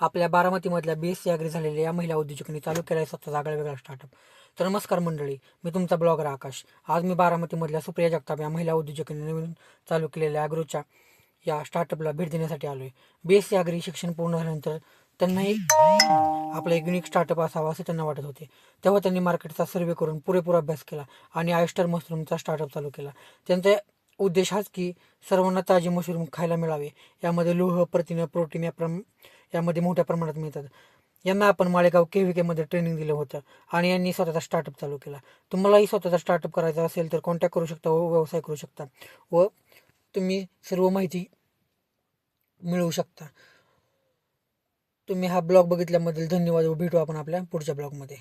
आपल्या बारामतीमधल्या B S C agri झालेल्या या महिला उद्योजकांनी चालू केला आहे स्वतःचा आगळा वेगळा स्टार्टअप तर नमस्कार मंडळी मी तुमचा ब्लॉगर आकाश. आज मी बारामतीमधल्या सुप्रिया जगताप या महिला उद्योजकांनी नवीन चालू केलेल्या अॅग्रोच्या या स्टार्टअपला भेट देण्यासाठी आलो आहे बी एस सी अग्री शिक्षण पूर्ण झाल्यानंतर त्यांनाही आपला एक युनिक स्टार्टअप असावा असं त्यांना वाटत होते. तेव्हा त्यांनी मार्केटचा सर्वे करून पुरेपूर अभ्यास केला आणि आयस्टर मशरूमचा स्टार्टअप चालू केला. त्यांचा उद्देश हाच की सर्वांना ताजे मशरूम खायला मिळावे. यामध्ये लोह प्रथिनं प्रोटीन या प्रम यामध्ये मोठ्या प्रमाणात मिळतात. यांना आपण माळेगाव के व्ही केमध्ये ट्रेनिंग दिलं होतं आणि यांनी स्वतःचा स्टार्टअप चालू केला. तुम्हालाही स्वतःचा स्टार्टअप करायचा असेल तर कॉन्टॅक्ट करू शकता व व्यवसाय करू शकता व तुम्ही सर्व माहिती मिळवू शकता. तुम्ही हा ब्लॉग बघितल्याबद्दल धन्यवाद व भेटू आपण आपल्या पुढच्या ब्लॉगमध्ये